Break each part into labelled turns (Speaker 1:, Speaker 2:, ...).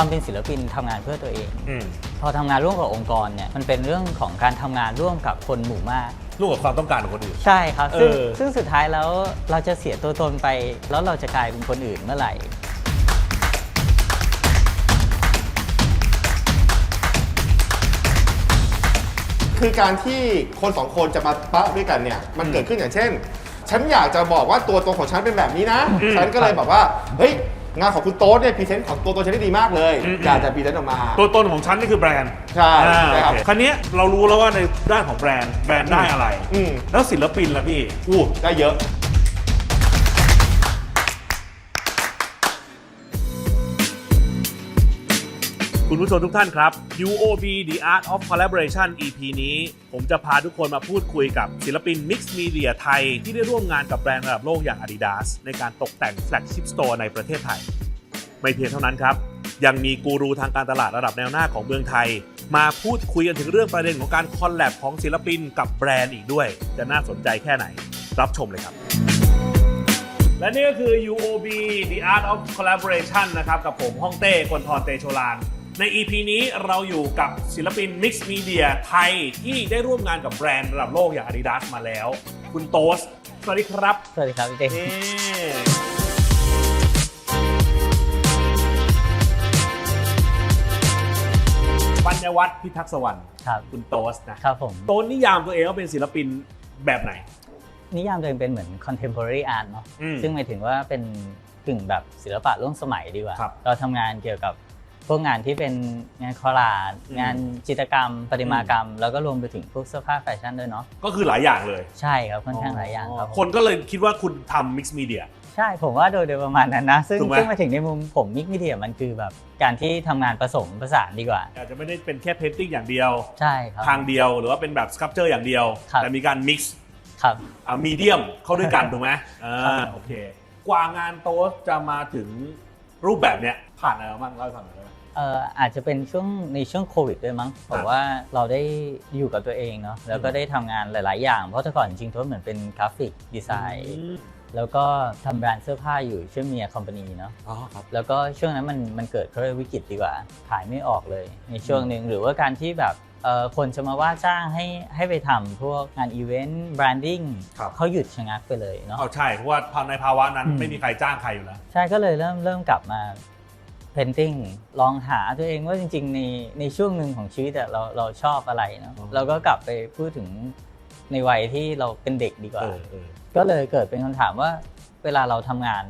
Speaker 1: ความเป็นศิลปินทำงานเพื่อตัวเอง
Speaker 2: อืม
Speaker 1: พอทำงานร่วมกับองค์กรเนี่ยมันเป็นเรื่องของการทำงานร่วมกับคนหมู่มาก
Speaker 2: ร่วมกับความต้องการของคนอื่น
Speaker 1: ใช่ครับซึ่ง
Speaker 2: เออ
Speaker 1: ซึ่งสุดท้ายแล้วเราจะเสียตัวตนไป แล้วเราจะกลายเป็นคนอื่นเมื่อไหร่
Speaker 3: คือการที่คนสองคนจะมาปะด้วยกันเนี่ยมันเกิดขึ้นอย่างเช่น ฉันอยากจะบอกว่าตัวตนของฉันเป็นแบบนี้นะ ฉันก็เลยแบบว่า เฮ้ย งานของคุณโต๊ดเนี่ยพรีเซนต์ของตัวตนฉันได้ดีมากเลย
Speaker 2: อืม
Speaker 3: อยากจะพรีเซนต์ออกมา
Speaker 2: ตัวตนของฉันนี่คือแบรนด์
Speaker 3: ใช่
Speaker 2: อ่า
Speaker 3: ใช่ครับ
Speaker 2: โอเคันนี้ยเรารู้แล้วว่าในด้านของแบรนด์แบรนด์ได้อะไร
Speaker 3: อืม
Speaker 2: แล้วศิลปินล่ะพี่อู้
Speaker 3: ได้เยอะ
Speaker 2: คุณผู้ชมทุกท่านครับ UOB The Art of Collaboration EP นี้ ผมจะพาทุกคนมาพูดคุยกับศิลปิน Mix Media ไทย ที่ได้ร่วมงานกับแบรนด์ระดับโลกอย่าง Adidas ในการตกแต่ง Flagship Store ในประเทศไทย ไม่เพียงเท่านั้นครับ ยังมีกูรูทางการตลาดระดับแนวหน้าของเมืองไทย มาพูดคุยกันถึงเรื่องประเด็นของการคอลแลบของศิลปินกับแบรนด์อีกด้วย จะน่าสนใจแค่ไหน รับชมเลยครับและนี่ก็คือ UOB The Art of Collaboration นะครับกับผมฮ่องเต้กนทรเตโชลาน ใน EP นี้เราอยู่กับศิลปิน Mix Media ไทยที่ได้ร่วมงานกับแบรนด์ระดับโลกอย่าง Adidas มาแล้ว คุณโตสสวัสดีครับ
Speaker 1: สวัสดีครับพี่เต้
Speaker 2: นี่ปัญญวัฒน์พิทักษ์สวรรค์
Speaker 1: ครับ
Speaker 2: คุณโตสนะ ครับ
Speaker 1: ผม
Speaker 2: โตสนิยามตัวเองว่าเป็นศิลปินแบบไหน
Speaker 1: นิยามตัวเองเป็นเหมือน contemporary art เนาะ
Speaker 2: อืม
Speaker 1: ซึ่งหมายถึงว่าเป็นกึ่งแบบศิลปะร่วมสมัยดีกว่า
Speaker 2: ครับ
Speaker 1: เราทำงานเกี่ยวกับ พวกงานที่เป็นงานคอลลาจ
Speaker 2: อืม
Speaker 1: งานจิตรกรรมประติมากรรม แล้วก็รวมไปถึงพวกเสื้อผ้าแฟชั่นด้วยเนาะ
Speaker 2: ก็คือหลายอย่างเลย
Speaker 1: ใช่ครับค่อนข้างหลายอย่างครับผม
Speaker 2: คนก็เลยคิดว่าคุณทำ Mix Media
Speaker 1: ใช่ผมว่าโดยโดยประมาณนั้นนะ ซึ่ง
Speaker 2: ถูกไหม
Speaker 1: ซึ่งมาถึงในมุมผมมิกมีเดียมันคือแบบการที่ทำงานผสมผสานดีกว่า
Speaker 2: อาจจะไม่ได้เป็นแค่เพนติ้งอย่างเดียว
Speaker 1: ใช่ครับ
Speaker 2: ทางเดียวหรือว่าเป็นแบบสครับเจอร์อย่างเดียว
Speaker 1: ครับ
Speaker 2: แต่มีการ mix
Speaker 1: ครับ
Speaker 2: อ่ามีเดียมเข้าด้วยกันถูกไหมอ่า
Speaker 1: ครับ
Speaker 2: โอเค กว่างานโต๊ะจะมาถึงรูปแบบเนี้ยผ่านอะไรมาบ้างเล่าให้ฟังหน่อยได้ไหม
Speaker 1: เอ่ออาจจะเป็นช่วงในช่วงโควิดด้วยมั้งผมว่าเราได้อยู่กับตัวเองเนาะแล้วก็ได้ทำงานหลาย ๆ อย่าง เพราะแต่ก่อนจริงๆทั่วเหมือนเป็นกราฟิกดีไซน์
Speaker 2: อืม
Speaker 1: แล้วก็ทำแบรนด์เสื้อผ้าอยู่ชื่อเมียคอมพานีเนาะ
Speaker 2: อ๋อครับ
Speaker 1: แล้วก็ช่วงนั้นมันมันเกิดเขาเรียกวิกฤตดีกว่า ขายไม่ออกเลยในช่วงหนึ่งหรือว่าการที่แบบเอ่อคนจะมาว่าจ้างให้ให้ไปทำพวกงานอีเวนต์แบรนดิ้ง
Speaker 2: ครับ
Speaker 1: เขาหยุดชะงักไปเลยเนาะ
Speaker 2: เอาใช่เพราะว่าในภาวะนั้น
Speaker 1: อืม
Speaker 2: ไม่มีใครจ้างใครอยู่แล้ว
Speaker 1: ใช่ก็เลยเริ่มเริ่มกลับมา เพนติ้งลองหาตัวเองว่าจริง ๆ ในในช่วงหนึ่งของชีวิตอะเราเราชอบอะไรเนาะ
Speaker 2: อ๋อ
Speaker 1: เราก็กลับไปพูดถึงในวัยที่เราเป็นเด็กดีกว่า
Speaker 2: เออเออ
Speaker 1: ก็เลยเกิดเป็นคำถามว่า เวลาเราทำงาน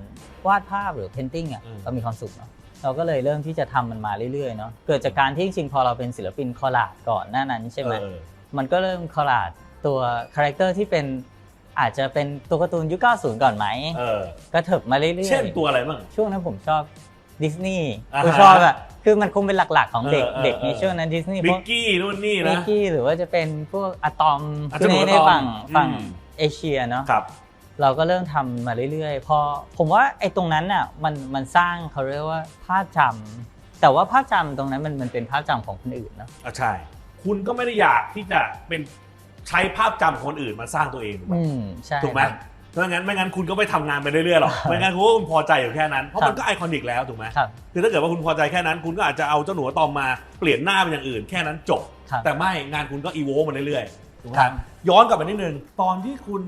Speaker 1: วาดภาพหรือเพนติ้งอะ
Speaker 2: อืม
Speaker 1: เรามีความสุขเนาะเราก็เลยเริ่มที่จะทำมันมาเรื่อยๆเนาะเกิดจากการที่จริงๆพอเราเป็นศิลปินคอลลาดก่อนหน้านั้นใช่ไหม
Speaker 2: เออ
Speaker 1: มันก็เริ่มคอลลาดตัวคาแรคเตอร์ที่เป็นอาจจะเป็นตัวการ์ตูนยุค 90 ก่อนไหม
Speaker 2: เออ
Speaker 1: ก็เถิบมาเรื่อยๆ
Speaker 2: เช่นตัวอะไรบ้าง
Speaker 1: ช่วงนั้นผมชอบ ดิสนีย์
Speaker 2: อ่าฮะ
Speaker 1: คือชอบอะคือมันคงเป็นหลักๆของเด็ก
Speaker 2: เออเออ
Speaker 1: เด็กใน
Speaker 2: เออ
Speaker 1: ช่วงนั้นดิสนีย์
Speaker 2: บิ
Speaker 1: พ
Speaker 2: ก
Speaker 1: วก
Speaker 2: กี้นู่นนี่
Speaker 1: มิ
Speaker 2: นะ
Speaker 1: กกี้หรือว่าจะเป็นพวกอะตอม
Speaker 2: อะ
Speaker 1: คือใน
Speaker 2: จรวด
Speaker 1: ใน
Speaker 2: อะตอม
Speaker 1: ฝั่งฝั่ง
Speaker 2: อืม
Speaker 1: เอเชียเนาะ
Speaker 2: ครับ
Speaker 1: เราก็เริ่มทำมาเรื่อยๆ พอผมว่าไอ้ตรงนั้นน่ะมันมันสร้างเขาเรียกว่าภาพจำแต่ว่าภาพจำตรงนั้นมันมันเป็นภาพจำของคนอื่นเนาะ
Speaker 2: อะใช่ คุณก็ไม่ได้อยากที่จะเป็นใช้ภาพจำคนอื่นมาสร้างตัวเองถูกไหม
Speaker 1: อืมใช่
Speaker 2: ถูกไหม
Speaker 1: ครับ
Speaker 2: ไม่งั้นไม่งั้นคุณก็ไม่ทำงานไปเรื่อยๆหรอกไม่งั้นคุณก็พอใจอยู่แค่นั้นเพราะมันก็ไอคอนิกแล้วถูกไหม
Speaker 1: ครับ
Speaker 2: คือถ้าเกิดว่าคุณพอใจแค่นั้น คุณก็อาจจะเอาเจ้าหนูตอมมาเปลี่ยนหน้าเป็นอย่างอื่นแค่นั้นจบ
Speaker 1: ครับ
Speaker 2: แต่ไม่งานคุณก็อีโวมาเรื่อยๆถูกไหม
Speaker 1: ครับ
Speaker 2: ย้อนกลับไปนิดนึงตอนที่คุณ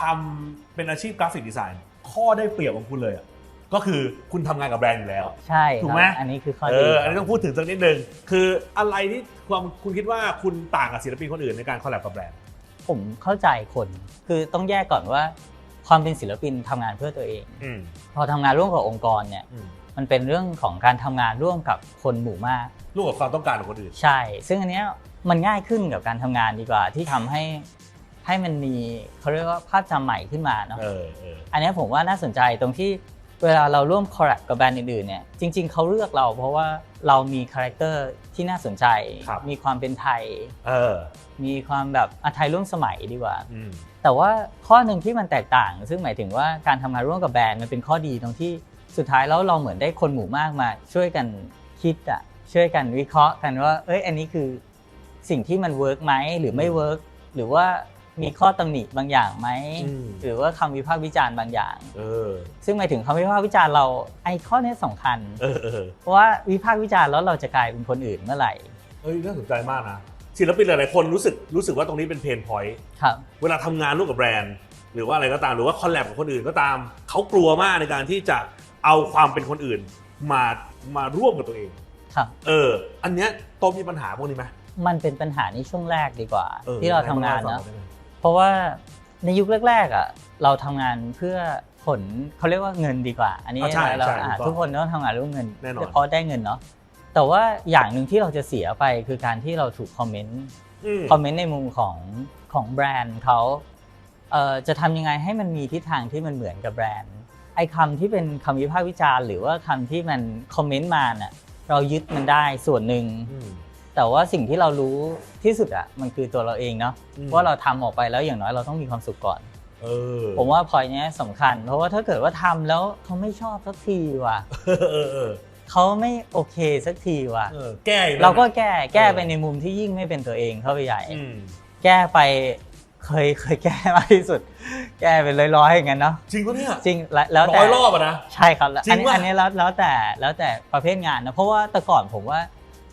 Speaker 2: ทำเป็นอาชีพกราฟิกดีไซน์ข้อได้เปรียบของคุณเลยอะก็คือคุณทำงานกับแบรนด์อยู่แล้ว
Speaker 1: ใช่
Speaker 2: ถู
Speaker 1: ค
Speaker 2: ก
Speaker 1: รับ
Speaker 2: ไหม
Speaker 1: อันนี้คือข้อ
Speaker 2: เอ
Speaker 1: ดี
Speaker 2: ออันนี้ต้องพูดถึงสักนิดนึงคืออะไรที่ความคุณคิดว่าคุณต่างกับศิลปินคนอื่นในการคอลแลบกับแบรนด์
Speaker 1: ผมเข้าใจคนคือต้องแยกก่อนว่า ความเป็นศิลปินทำงานเพื่อตัวเอง
Speaker 2: อืม
Speaker 1: พอทำงานร่วมกับองค์กรเนี่ย
Speaker 2: อืม
Speaker 1: มันเป็นเรื่องของการทำงานร่วมกับคนหมู่มาก
Speaker 2: ร่วมกับความต้องการของคนอื่น
Speaker 1: ใช่ ซึ่งอันเนี้ยมันง่ายขึ้นกับการทำงานดีกว่า ที่ทำให้ให้มันมีเขาเรียกว่าภาพจำใหม่ขึ้นมาเนาะ
Speaker 2: เออเออ
Speaker 1: อันเนี้ยผมว่าน่าสนใจตรงที่ เวลาเราร่วมคอร์รัปกับแบรนด์อื่นๆเนี่ยจริง ๆเขาเลือกเราเพราะว่าเรามีคาแรคเตอร์ที่น่าสนใจ
Speaker 2: ครับ
Speaker 1: มีความเป็นไทย
Speaker 2: เออ
Speaker 1: มีความแบบอะไทยร่วมสมัยดีกว่า
Speaker 2: อืม
Speaker 1: แต่ว่าข้อหนึ่งที่มันแตกต่าง ซึ่งหมายถึงว่าการทำงานร่วมกับแบรนด์มันเป็นข้อดีตรงที่สุดท้ายแล้วเราเหมือนได้คนหมู่มากมา ช่วยกันคิดอะช่วยกันวิเคราะห์กันว่า เอ้ยอันนี้คือสิ่งที่มันเวิร์กไหมหรือไม่เวิร์กหรือว่า มีข้อตำหนิบางอย่างไหม
Speaker 2: อืม
Speaker 1: หรือว่าคำวิพากษ์วิจารณ์บางอย่าง
Speaker 2: เออ
Speaker 1: ซึ่งหมายถึงคำวิพากษ์วิจารณ์เราไอ้ข้อนี้สำคัญ
Speaker 2: เออเออ
Speaker 1: เพราะว่าวิพากษ์วิจารณ์แล้วเราจะกลายเป็นคนอื่นเมื่อไหร่
Speaker 2: เฮ้ยน่าสนใจมากนะศิลปินหลายๆคนรู้สึกรู้สึกว่าตรงนี้เป็นเพนพอยต์
Speaker 1: ครับ
Speaker 2: เวลาทำงานร่วมกับแบรนด์ หรือว่าอะไรก็ตามหรือว่าคอลแลบกับคนอื่นก็ตามเขากลัวมากในการที่จะเอาความเป็นคนอื่นมามาร่วมกับตัวเอง
Speaker 1: ครับ
Speaker 2: เออ อันเนี้ยโตมีปัญหาพวกนี้ไหม
Speaker 1: มันเป็นปัญหาในช่วงแรกดีกว่า
Speaker 2: ออ
Speaker 1: ที่เราทำงาน
Speaker 2: ให้
Speaker 1: เนาะ
Speaker 2: ฟัได้ไหม
Speaker 1: เพราะว่าในยุคแรกๆอะเราทำงานเพื่อผลเขาเรียกว่าเงินดีกว่า อันนี้
Speaker 2: อ่าใช่
Speaker 1: เรา
Speaker 2: ใช่
Speaker 1: อ่า
Speaker 2: ถูกต้อง
Speaker 1: ทุกคนต้องทำงานเรื่องเงิน
Speaker 2: แน่นอน
Speaker 1: เพราะได้เงินเนาะแต่ว่าอย่างหนึ่งที่เราจะเสียไปคือการที่เราถูกคอมเมนต์
Speaker 2: อืม
Speaker 1: คอมเมนต์ในมุมของของแบรนด์เขาเอ่อจะทำยังไงให้มันมีทิศทางที่มันเหมือนกับแบรนด์ ไอ้คำที่เป็นคำวิพากษ์วิจารณ์ หรือว่าคำที่มันคอมเมนต์มาน่ะเรายึดมันได้ส่วนหนึ่ง
Speaker 2: อืม
Speaker 1: แต่ว่าสิ่งที่เรารู้ที่สุดอะมันคือตัวเราเองเนาะ
Speaker 2: อืม
Speaker 1: ว่าเราทำออกไปแล้วอย่างน้อยเราต้องมีความสุขก่อน
Speaker 2: เออ
Speaker 1: ผมว่าพอยเนี้ยสำคัญ เพราะว่าถ้าเกิดว่าทำแล้วเขาไม่ชอบสักทีว่ะ
Speaker 2: เออเออเออ
Speaker 1: เขาไม่โอเคสักทีว่ะ
Speaker 2: เออแก้อีกแล้ว
Speaker 1: เราก็แก้แก้
Speaker 2: เออ
Speaker 1: ไปในมุมที่ยิ่งไม่เป็นตัวเองเข้าไปใหญ่
Speaker 2: อืม
Speaker 1: แก้ไปเคยเคยแก้มากที่สุด แก้เป็นร้อยๆอย่างนั้นเนาะ
Speaker 2: จริงปะเนี่ย
Speaker 1: จริงแล้วแล้วแต่
Speaker 2: ร้อยรอบอะนะ
Speaker 1: ใช่ครับแล้ว
Speaker 2: จริ
Speaker 1: อัน
Speaker 2: ง
Speaker 1: นี้
Speaker 2: ปะ
Speaker 1: อันนี้แล้วแล้วแต่แล้วแต่ประเภทงานนะเพราะว่าแต่ก่อนผมว่า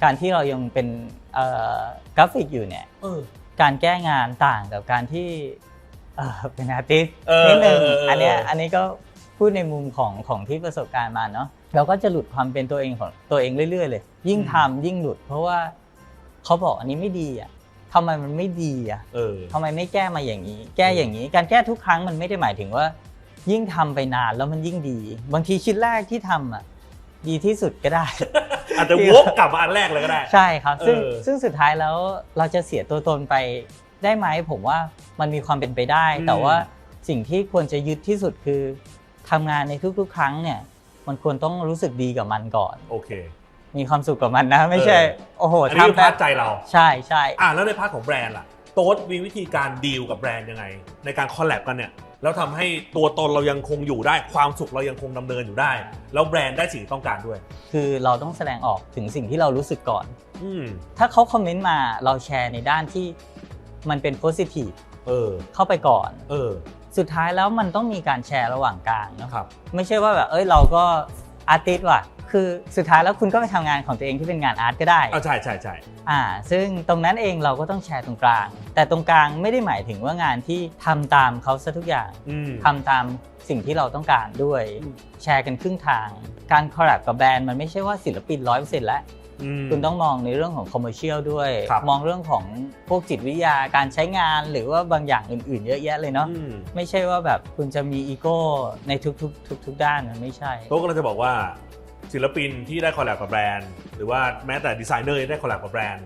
Speaker 1: การที่เรายังเป็นเอ่อกราฟิกอยู่เนี่ย
Speaker 2: เออ
Speaker 1: การแก้งานต่างกับการที่เอ่อเป็นอาร์ติสต์
Speaker 2: เออ
Speaker 1: นิดนึง
Speaker 2: เออเออเอออั
Speaker 1: อันเนี้ยอันนี้ก็พูดในมุมของของที่ประสบการณ์มาเนาะเราก็จะหลุดความเป็นตัวเองของตัวเองเรื่อยๆเลย ยิ่งทำยิ่งหลุด เพราะว่าเขาบอกอันนี้ไม่ดีอะทำไมมันไม่ดีอะ
Speaker 2: เออ
Speaker 1: ทำไมไม่แก้มาอย่างนี้ แก้อย่างนี้ การแก้ทุกครั้งมันไม่ได้หมายถึงว่า ยิ่งทำไปนานแล้วมันยิ่งดี บางทีชิ้นแรกที่ทำอะ ดีที่สุดก็ได้
Speaker 2: อาจจะวกกลับมาอันแรกเลยก็ได้
Speaker 1: ใช่ครับ ซึ่ง
Speaker 2: เออ
Speaker 1: ซึ่งสุดท้ายแล้วเราจะเสียตัวตนไปได้ไหมผมว่ามันมีความเป็นไปได้
Speaker 2: อืม
Speaker 1: แต่ว่าสิ่งที่ควรจะยึดที่สุดคือทำงานในทุกๆ ครั้งเนี่ย มันควรต้องรู้สึกดีกับมันก่อน
Speaker 2: โอเค
Speaker 1: มีความสุขกับมันนะ ไม่ใช่
Speaker 2: เออ
Speaker 1: โอ้โห
Speaker 2: อันนี้คือ
Speaker 1: ทำแบ
Speaker 2: พา
Speaker 1: บ
Speaker 2: ร์ทใจเรา
Speaker 1: ใช่ใช่
Speaker 2: อะแล้วในพาร์ทของแบรนด์ล่ะ โต๊ดมีวิธีการดีลกับแบรนด์ยังไง ในการคอลแลบกันเนี่ยแล้วทำให้ตัวตนเรายังคงอยู่ได้ ความสุขเรายังคงดำเนินอยู่ได้ แล้วแบรนด์ได้สิ่งที่ต้องการด้วย
Speaker 1: คือเราต้องแสดงออกถึงสิ่งที่เรารู้สึกก่อน
Speaker 2: อืม
Speaker 1: ถ้าเขาคอมเมนต์มาเราแชร์ในด้านที่มันเป็นโพสิทีฟ
Speaker 2: เออ
Speaker 1: เข้าไปก่อน
Speaker 2: เออ
Speaker 1: สุดท้ายแล้วมันต้องมีการแชร์ระหว่างกลางเนอะ
Speaker 2: ครับ
Speaker 1: ไม่ใช่ว่าแบบเอ้ยเราก็ อาร์ติสต์ว่ะคือสุดท้ายแล้วคุณก็ไปทำงานของตัวเองที่เป็นงานอาร์ตก็ได้
Speaker 2: อ่าใช่ใช่ใช่
Speaker 1: อ่า ซึ่งตรงนั้นเองเราก็ต้องแชร์ตรงกลาง แต่ตรงกลางไม่ได้หมายถึงว่างานที่ทำตามเขาซะทุกอย่าง
Speaker 2: อืม
Speaker 1: ทำตามสิ่งที่เราต้องการด้วย
Speaker 2: อืม
Speaker 1: แชร์กันครึ่งทาง การคอลแลบกับแบรนด์มันไม่ใช่ว่าศิลปินร้อยเปอร์เซ็นต์แล้ว
Speaker 2: ม
Speaker 1: คุณต้องมองในเรื่องของคอมเมอร์เชียลด้วย
Speaker 2: ครับ
Speaker 1: มองเรื่องของพวกจิตวิทยาการใช้งาน หรือว่าบางอย่างอื่น ๆ เยอะแยะเลยเนาะ
Speaker 2: อืม
Speaker 1: ไม่ใช่ว่าแบบคุณจะมีอีโก้ในทุกๆทุกๆด้านมันไม่ใช่
Speaker 2: โต๊ดก็เลยจะบอกว่าศิลปินที่ได้คอลแลบกับแบรนด์ หรือว่าแม้แต่ดีไซเนอร์ที่ได้คอลแลบกับแบรนด์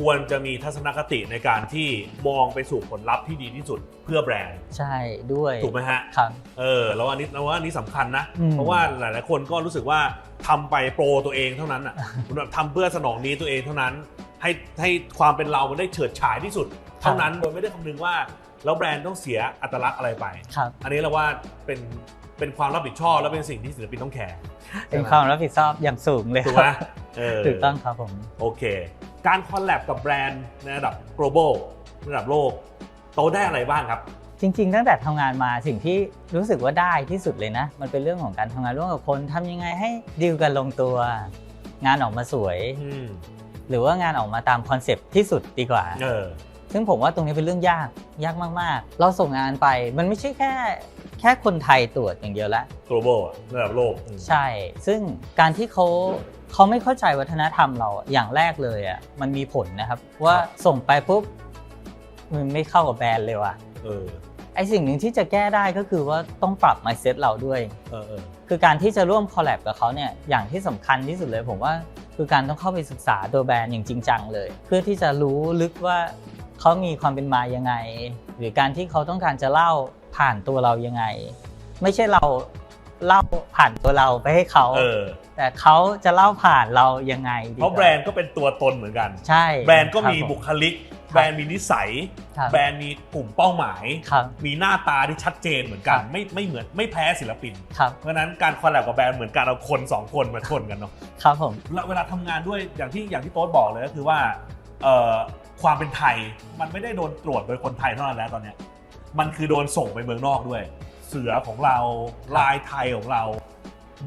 Speaker 2: ควรจะมีทัศนคติในการที่มองไปสู่ผลลัพธ์ที่ดีที่สุดเพื่อแบรนด์
Speaker 1: ใช่ด้วย
Speaker 2: ถูกไหมฮะ
Speaker 1: ครับ
Speaker 2: เออแล้วอันนี้เราว่าอันนี้สำคัญนะ
Speaker 1: อืม
Speaker 2: เพราะว่าหลาย ๆ คนก็รู้สึกว่าทำไปโปรตัวเองเท่านั้นอะคุณแบบทำเพื่อสนองนี้ตัวเองเท่านั้น ให้ให้ความเป็นเรามันได้เฉิดฉายที่สุด เท่านั้นโดยไม่ได้คำนึงว่าแล้วแบรนด์ต้องเสียอัตลักษณ์อะไรไป
Speaker 1: ครับ
Speaker 2: อันนี้เราว่าเป็นเป็นความรับผิดชอบและเป็นสิ่งที่ศิลปินต้องแคร์
Speaker 1: เป็นความรับผิดชอบอย่างสูงเลย
Speaker 2: ถูก
Speaker 1: ค
Speaker 2: ไหม
Speaker 1: รับ
Speaker 2: เออ
Speaker 1: ถูกต้องครับผม
Speaker 2: โอเค การคอลแลบกับแบรนด์ในระดับ global ระดับโลก โตได้อะไรบ้างครับ
Speaker 1: จริง ๆ ตั้งแต่ทำงานมาสิ่งที่รู้สึกว่าได้ที่สุดเลยนะ มันเป็นเรื่องของการทำงานร่วมกับคนทำยังไงให้ดีลกันลงตัว งานออกมาสวย
Speaker 2: อืม
Speaker 1: หรือว่างานออกมาตามคอนเซปต์ที่สุดดีกว่า
Speaker 2: เออ
Speaker 1: ซึ่งผมว่าตรงนี้เป็นเรื่องยากยากมาก ๆ เราส่งงานไปมันไม่ใช่แค่แค่คนไทยตรวจอย่างเดียวละ
Speaker 2: global อะระดับโลกอืม
Speaker 1: ใช่ ซึ่งการที่เขา เขาไม่เข้าใจวัฒนธรรมเราอะอย่างแรกเลยอะมันมีผลนะครับ ว่าส่งไปปุ๊บมันไม่เข้ากับแบรนด์เลยว่ะ
Speaker 2: เออ
Speaker 1: ไอสิ่งหนึ่งที่จะแก้ได้ก็คือว่าต้องปรับ mindset เราด้วย
Speaker 2: เออเออ
Speaker 1: คือการที่จะร่วมคอลแลบกับเขาเนี่ยอย่างที่สำคัญที่สุดเลย ผมว่าคือการต้องเข้าไปศึกษาตัวแบรนด์อย่างจริงจังเลย เพื่อที่จะรู้ลึกว่าเขามีความเป็นมายังไง หรือการที่เขาต้องการจะเล่าผ่านตัวเรายังไง ไม่ใช่เรา เล่าผ่านตัวเราไปให้เขา
Speaker 2: เออ
Speaker 1: แต่เขาจะเล่าผ่านเรายังไงดี
Speaker 2: เพราะ
Speaker 1: กว่
Speaker 2: แบรนด์ก็เป็นตัวตนเหมือนกัน
Speaker 1: ใช่
Speaker 2: แบรนด์ก็มี
Speaker 1: ครับผ
Speaker 2: บุคลิก แบรนด์มีนิสัย
Speaker 1: ครับ
Speaker 2: แบรนด์มีกลุ่มเป้าหมาย
Speaker 1: ครับ
Speaker 2: มีหน้าตาที่ชัดเจนเหมือนกัน
Speaker 1: ครับ
Speaker 2: ไม่ไม่เหมือนไม่แพ้ศิลปิน
Speaker 1: ครับ
Speaker 2: เพราะฉะนั้นการคอลแลบกับแบรนด์เหมือนการเอาคนสองคนมาชนกันเนาะ
Speaker 1: ครับผม
Speaker 2: แล้วเวลาทำงานด้วยอย่างที่อย่างที่โต๊ดบอกเลยก็คือว่าเอ่อความเป็นไทยมันไม่ได้โดนตรวจโดยคนไทยเท่านั้นแล้วตอนเนี้ยมันคือโดนส่งไปเมืองนอกด้วย เสือของเราลายไทยของเรา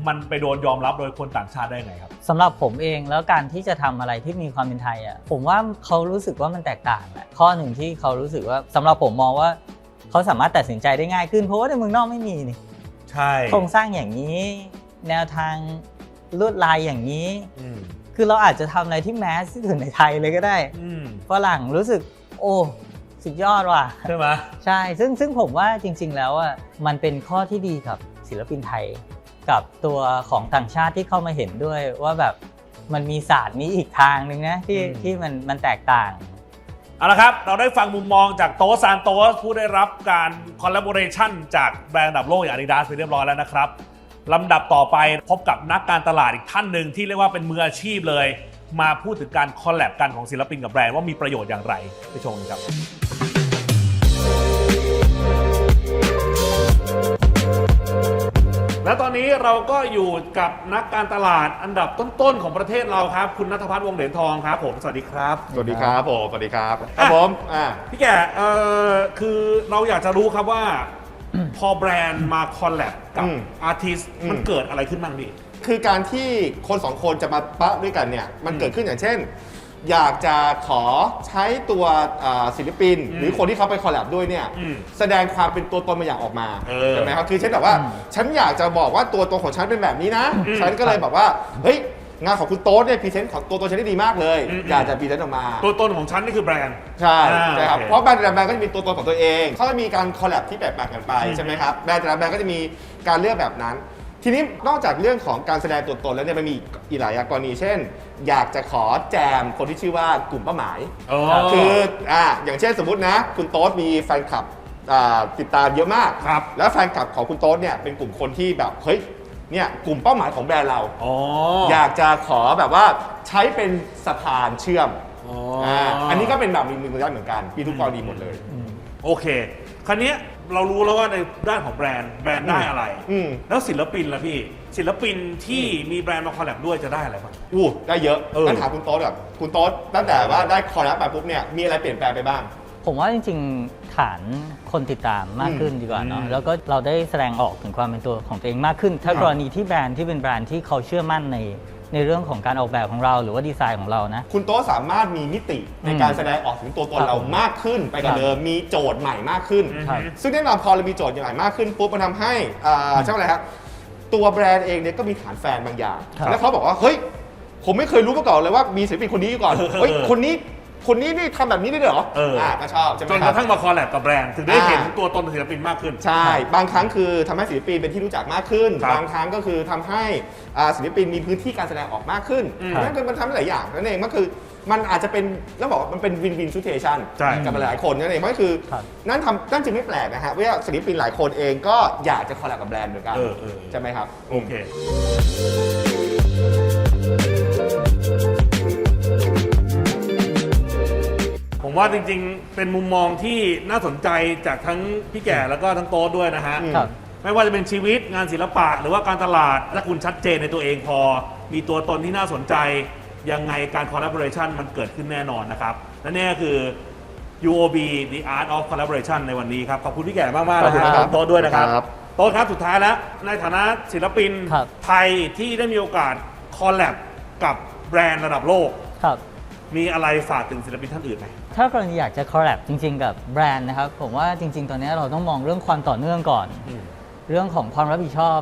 Speaker 2: มันไปโดนยอมรับโดยคนต่างชาติได้ไงครับ
Speaker 1: สำหรับผมเองแล้วการที่จะทำอะไรที่มีความเป็นไทยอะผมว่าเขารู้สึกว่ามันแตกต่างแหละข้อหนึ่งที่เขารู้สึกว่าสำหรับผมมองว่าเขาสามารถตัดสินใจได้ง่ายขึ้นเพราะว่าในเมืองนอกไม่มีนี่
Speaker 2: ใช่
Speaker 1: โครงสร้างอย่างนี้ แนวทางลวดลายอย่างนี้
Speaker 2: อืม
Speaker 1: คือเราอาจจะทำอะไรที่แมสที่สุดในไทยเลยก็ได้
Speaker 2: อืม
Speaker 1: ฝรั่งรู้สึก โอ้ สุดยอดว่ะ
Speaker 2: ใช่ไหม
Speaker 1: ใช่ ซึ่งซึ่งผมว่าจริง ๆ แล้วอะมันเป็นข้อที่ดีกับศิลปินไทย กับตัวของต่างชาติที่เข้ามาเห็นด้วยว่าแบบมันมีศาสตร์นี้อีกทางหนึ่งนะที่ที่มันมันแตกต่าง
Speaker 2: เอาละครับ เราได้ฟังมุมมองจากโตซานโตสผู้ได้รับการคอลลาบอร์เรชันจากแบรนด์ระดับโลกอย่าง Adidas ไปเรียบร้อยแล้วนะครับลำดับต่อไปพบกับนักการตลาดอีกท่านหนึ่งที่เรียกว่าเป็นมืออาชีพเลย มาพูดถึงการคอลแลบกันของศิลปินกับแบรนด์ว่ามีประโยชน์อย่างไรไปชมกันครับ และตอนนี้เราก็อยู่กับนักการตลาดอันดับต้นๆของประเทศเราครับ คุณนัทพัฒน์วงศ์เหรียญทองครับ ผมสวัสดีครับ
Speaker 3: สวัสดีครับผมสวัสดีครับครับผมอ่า
Speaker 2: พี่แก่เอ่อคือเราอยากจะรู้ครับว่า พอแบรนด์มาคอลแลบกับ
Speaker 3: อืม
Speaker 2: อาร์ติส
Speaker 3: อืม
Speaker 2: มันเกิดอะไรขึ้นบ้างพี่
Speaker 3: คือการที่คนสองคนจะมาปะด้วยกันเนี่ยมัน
Speaker 2: อืม
Speaker 3: เกิดขึ้นอย่างเช่น อยากจะขอใช้ตัวอ่าศิลปิน
Speaker 2: อืม
Speaker 3: หรือคนที่เขาไปคอลแลบด้วยเนี่ย
Speaker 2: อืม
Speaker 3: แสดงความเป็นตัวตนบางอย่างออกมา
Speaker 2: เออ
Speaker 3: ใช่ไหมครับคือเช่นแบบว่า
Speaker 1: อืม
Speaker 3: ฉันอยากจะบอกว่าตัวตนของฉันเป็นแบบนี้นะ
Speaker 2: อืม
Speaker 3: ฉันก็เลยแบบว่าเฮ้ยงานของคุณโต๊ดเนี่ยพรีเซนต์ของตัวตนฉันได้ดีมากเลย
Speaker 2: อืม
Speaker 3: อยากจะพรีเซนต์ออกมา
Speaker 2: ตัวตนของฉันนี่คือแบรนด์
Speaker 3: ใช่
Speaker 2: อ่า
Speaker 3: ใช่ครับ
Speaker 2: โอเค
Speaker 3: เพราะแบรนด์แต่ละแบรนด์ก็จะมีตัวตนของตัวเองเขาจะมีการคอลแลบที่แตกต่างกันไป
Speaker 2: อืม
Speaker 3: ใช่ไหมครับ แบรนด์แต่ละแบรนด์ก็จะมีการเลือกแบบนั้น ทีนี้นอกจากเรื่องของการแสดงตัวตนแล้วเนี่ยมันมีอีกหลายกรณี เช่น อยากจะขอแจมคนที่ชื่อว่ากลุ่มเป้าหมาย
Speaker 2: อ๋อ
Speaker 3: คืออ่าอย่างเช่นสมมตินะ คุณโต๊ดมีแฟนคลับอ่าติดตามเยอะมาก
Speaker 2: ครับ
Speaker 3: แล้วแฟนคลับของคุณโต๊ดเนี่ยเป็นกลุ่มคนที่แบบเฮ้ยเนี่ยกลุ่มเป้าหมายของแบรนด์เรา
Speaker 2: อ๋อ
Speaker 3: อยากจะขอแบบว่าใช้เป็นสะพานเชื่อม
Speaker 2: อ๋อ
Speaker 3: อ่าอันนี้ก็เป็นแบบมีมือได้เหมือนกันมีทุกกรณีหมดเลย
Speaker 2: โอเค คราวเนี้ยเรารู้แล้วว่าในด้านของแบรนด์แบรนด์ได้อะไร
Speaker 3: อืม
Speaker 2: แล้วศิลปินล่ะพี่ ศิลปินที่มีแบรนด์มาคอลแลบด้วยจะได้อะไรบ้าง
Speaker 3: อู้ได้เยอะ
Speaker 2: เออ
Speaker 3: งั้นถามคุณโต๊ดแบบคุณโต๊ดตั้งแต่ว่าได้คอร์รัปไปปุ๊บเนี่ยมีอะไรเปลี่ยนแปลงไปบ้าง
Speaker 1: ผมว่าจริงๆฐานคนติดตามมากขึ้นดีกว่าเนาะ
Speaker 2: อืม
Speaker 1: แล้วก็เราได้แสดงออกถึงความเป็นตัวของตัวเองมากขึ้น ถ้า
Speaker 3: ครับ
Speaker 1: กรณีที่แบรนด์ที่เป็นแบรนด์ที่เขาเชื่อมั่นใน ในเรื่องของการออกแบบของเราหรือว่าดีไซน์ของเรานะ
Speaker 3: คุณโต๊ดสามารถมีมิติใน
Speaker 1: อืม
Speaker 3: การแสดงออกถึงตัวตน
Speaker 1: ครับ
Speaker 3: เรามากขึ้นไปกว่า
Speaker 1: ครับ
Speaker 3: เดิมมีโจทย์ใหม่มากขึ้น
Speaker 1: ครับ
Speaker 3: ซึ่งแน่นอนพอเรามีโจทย์ใหม่มากขึ้นปุ๊บมันทำให้อ่าใช่ไหมอะไรครับตัวแบรนด์เองเนี่ยก็มีฐานแฟนบางอย่าง
Speaker 1: ครับ
Speaker 3: แล้วเขาบอกว่าเฮ้ยผมไม่เคยรู้มาก่อนเลยว่ามีศิลปินคนนี้ก่อนเฮ้ยคนนี้ คนนี้นี่ทำแบบนี้ได้ด้วยเหรอ
Speaker 2: เอออ่
Speaker 3: ก็ชอบใช่ไหม
Speaker 2: จน
Speaker 3: ค
Speaker 2: ก
Speaker 3: รับ
Speaker 2: ระทั่งมาคอลแลบกับแบรนด์ถึงได้
Speaker 3: อ่า
Speaker 2: เห็นตัวตนของศิลปินมากขึ้น
Speaker 3: ใช่ บางครั้งคือทำให้ศิลปินเป็นที่รู้จักมากขึ้น
Speaker 2: ครับ
Speaker 3: บางครั้งก็คือทำให้อ่าศิลปินมีพื้นที่การแสดงออกมากขึ้น
Speaker 2: อืม
Speaker 3: นั่นคือมันทำได้หลายอย่างนั่นเองมันคือมันอาจจะเป็นแล้วบอกว่ามันเป็นวินวินซูเทชัน
Speaker 2: ใช่
Speaker 3: กับหลายๆคนนั่นเองเพราะคือ
Speaker 1: ครับ
Speaker 3: นั่นทำนั่นจึงไม่แปลกนะฮะว่าศิลปินหลายคนเองก็อยากจะคอลแลบกับแบรนด์เหมือนกัน
Speaker 2: เออเออ
Speaker 3: ใช่ไหมครับ
Speaker 2: โอเค ผมว่าจริงๆ เป็นมุมมองที่น่าสนใจจากทั้งพี่แก่แล้วก็ทั้งโต๊ดด้วยนะฮะ
Speaker 3: อืม
Speaker 1: ครับ
Speaker 2: ไม่ว่าจะเป็นชีวิตงานศิลปะ หรือว่าการตลาดถ้าคุณชัดเจนในตัวเองพอ มีตัวตนที่น่าสนใจ ยังไงการ collaboration มันเกิดขึ้นแน่นอนนะครับและนี่ก็คือ UOB The Art of Collaboration ในวันนี้ครับ ขอบคุณพี่แก่มากๆนะ
Speaker 3: ขอบคุณ
Speaker 2: ค
Speaker 3: ครั
Speaker 2: รับบโต๊ดด้วยนะครับ
Speaker 3: ครับ
Speaker 2: โต๊ดครับสุดท้ายแล้ว ในฐานะศิลปิน
Speaker 1: ครับ
Speaker 2: ไทยที่ได้มีโอกาสคอลแลบกับแบรนด์ระดับโลก
Speaker 1: ครับ
Speaker 2: มีอะไรฝากถึงศิลปินท่านอื่นไหม
Speaker 1: ถ้ากรณีอยากจะคอลแลบจริง ๆ กับแบรนด์นะครับ ผมว่าจริง ๆ ตอนนี้เราต้องมองเรื่องความต่อเนื่องก่อนเรื่องของความรับผิดชอบ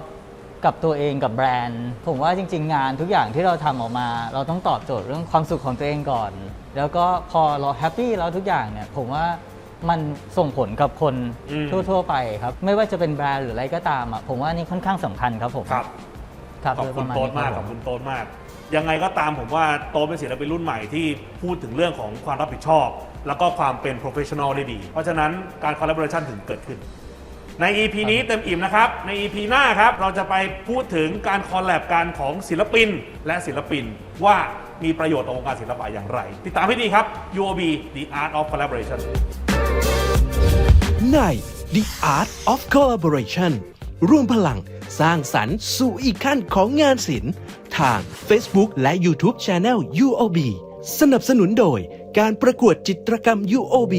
Speaker 1: กับตัวเองกับแบรนด์ ผมว่าจริง ๆ งานทุกอย่างที่เราทำออกมา เราต้องตอบโจทย์เรื่องความสุขของตัวเองก่อน แล้วก็พอเราแฮปปี้แล้วทุกอย่างเนี่ยผมว่ามันส่งผลกับคน
Speaker 2: อืม
Speaker 1: ทั่วๆไปครับ ไม่ว่าจะเป็นแบรนด์หรืออะไรก็ตามอะผมว่านี่ค่อนข้างสำคัญครับผม
Speaker 2: ครับ
Speaker 1: ครับ
Speaker 2: ขอบ
Speaker 1: โดยป
Speaker 2: คุณ
Speaker 1: ระมาณ
Speaker 2: โต๊ด
Speaker 1: นี้
Speaker 2: มาก
Speaker 1: ค
Speaker 2: ข
Speaker 1: รั
Speaker 2: อ
Speaker 1: บบ
Speaker 2: คุณโต๊ดมาก ยังไงก็ตามผมว่าโต๊ดเป็นศิลปินรุ่นใหม่ที่พูดถึงเรื่องของความรับผิดชอบ แล้วก็ความเป็น professional ได้ดี เพราะฉะนั้นการ collaboration ถึงเกิดขึ้น ใน EP นี้เต็มอิ่มนะครับ ใน EP หน้าครับ เราจะไปพูดถึงการคอลแลบกันของศิลปินและศิลปินว่ามีประโยชน์ต่อวงการศิลปะอย่างไร ติดตามให้ดีครับ UOB The Art of Collaboration
Speaker 4: ใน The Art of Collaboration ร่วมพลังสร้างสรรค์สู่อีกขั้นของงานศิลป์ทาง Facebook และ YouTube Channel UOB สนับสนุนโดยการประกวดจิตรกรรม UOB